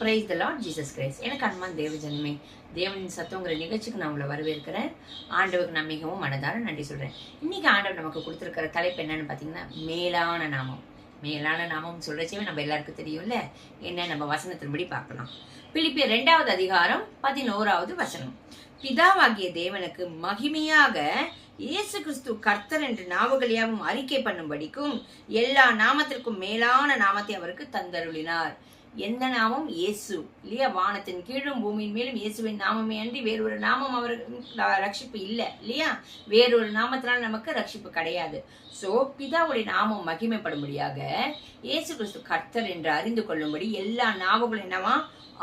Praise the lord Jesus Christ எனக்கு அன்பான் தேவ ஜனமே தேவனின் சத்தங்கிற நிகழ்ச்சிக்கு நான் உங்களை வரவேற்கிறேன். ஆண்டவருக்கு நான் மிகவும் மனதார நன்றி சொல்றேன். இன்னைக்கு ஆண்டவர் நமக்கு கொடுத்துருக்கிற தலைப்பு என்னன்னு பார்த்தீங்கன்னா மேலான நாமம். மேலான நாமம் சொல்றச்சே நம்ம எல்லாருக்கும் தெரியும்ல? என்ன? நம்ம வசனத்தின்படி பார்க்கலாம். பிலிப்பியர் ரெண்டாவது அதிகாரம் பதினோராவது வசனம். பிதாவாகிய தேவனுக்கு மகிமையாக இயேசு கிறிஸ்து கர்த்தர் என்று நாவுகளையாவும் அறிக்கை பண்ணும்படிக்கும் எல்லா நாமத்திற்கும் மேலான நாமத்தை அவருக்கு தந்தருளினார். எந்த நாமம் இயேசு. இல்லையா? வானத்தின் கீழும் பூமியின் மேலும் இயேசுவின் நாமமே அன்றி வேறொரு நாமம் அவருக்கு ரட்சிப்பு இல்லை. இல்லையா? வேறொரு நாமத்தினால் நமக்கு ரட்சிப்பு கிடையாது. ஸோ பிதாவுடைய நாமம் மகிமைப்படும்படியாக இயேசு கிறிஸ்து கர்த்தர் என்று அறிந்து கொள்ளும்படி எல்லா நாமங்களும் என்னவா?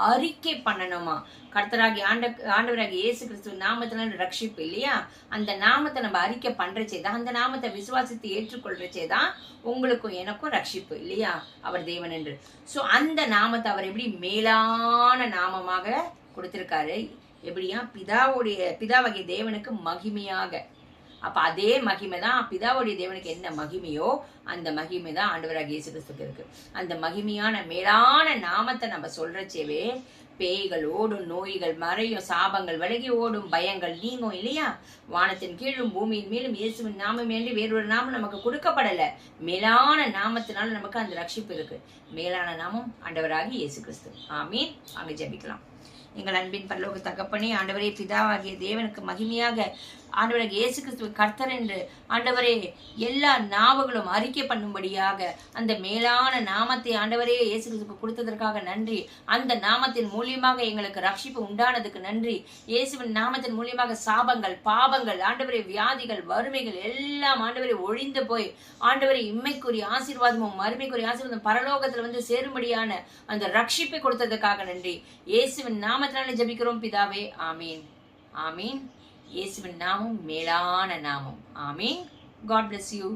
அறிக்கை பண்ணணுமா? கர்த்தராகி ஆண்ட ஆண்டவராகி இயேசு கிறிஸ்து நாமத்தினால ரட்சிப்பு இல்லையா? அந்த நாமத்தை நம்ம அறிக்கை பண்றச்சே தான் அந்த நாமத்தை விசுவாசித்து ஏற்றுக்கொள்றச்சே தான் உங்களுக்கும் எனக்கும் ரட்சிப்பு இல்லையா? அவர் தேவன் என்று. ஸோ அந்த நாமத்தை அவர் எப்படி மேலான நாமமாக கொடுத்திருக்காரு. எப்படியா பிதாவுடைய பிதாவகை தேவனுக்கு மகிமையாக. அப்ப அதே மகிமை தான் பிதாவுடைய தேவனுக்கு என்ன மகிமையோ அந்த மகிமை தான் ஆண்டவராக இயேசு கிறிஸ்துக்கு இருக்கு. அந்த மகிமையான மேலான நாமத்தை நம்ம சொல்றச்சேவே பேய்கள் ஓடும் நோய்கள் மறையும் சாபங்கள் விலகி ஓடும் பயங்கள் நீங்கும் இல்லையா? வானத்தின் கீழும் பூமியின் மேலும் இயேசுவின் நாமம் என்று வேறொரு நாமம் நமக்கு கொடுக்கப்படல. மேலான நாமத்தினால நமக்கு அந்த ரட்சிப்பு இருக்கு. மேலான நாமம் ஆண்டவராகி இயேசு கிறிஸ்து. ஆமீன். அங்க ஜபிக்கலாம். எங்கள் அன்பின் பரலோக தகப்பனே ஆண்டவரே பிதாவாகிய தேவனுக்கு மகிமையாக ஆண்டவரே இயேசு கிறிஸ்துவ கர்த்தர் என்று ஆண்டவரே எல்லா நாவுகளும் அறிக்கை பண்ணும்படியாக அந்த மேலான நாமத்தை ஆண்டவரே இயேசு கிறிஸ்துக்கு கொடுத்ததற்காக நன்றி. அந்த நாமத்தின் மூலியமாக எங்களுக்கு ரட்சிப்பு உண்டானதுக்கு நன்றி. இயேசுவின் நாமத்தின் மூலியமாக சாபங்கள் பாவங்கள் ஆண்டவரே வியாதிகள் வறுமைகள் எல்லாம் ஆண்டவரை ஒழிந்து போய் ஆண்டவரை இம்மைக்குரிய ஆசீர்வாதமும் மறுமைக்குரிய ஆசீர்வாதம் பரலோகத்தில் வந்து சேரும்படியான அந்த ரட்சிப்பை கொடுத்ததுக்காக நன்றி. இயேசுவின் நாமத்தினால ஜபிக்கிறோம். பிதாவே ஆமீன். ஆமீன். இயேசுவின் நாமம் மேலான நாமம். ஆமீன். God bless you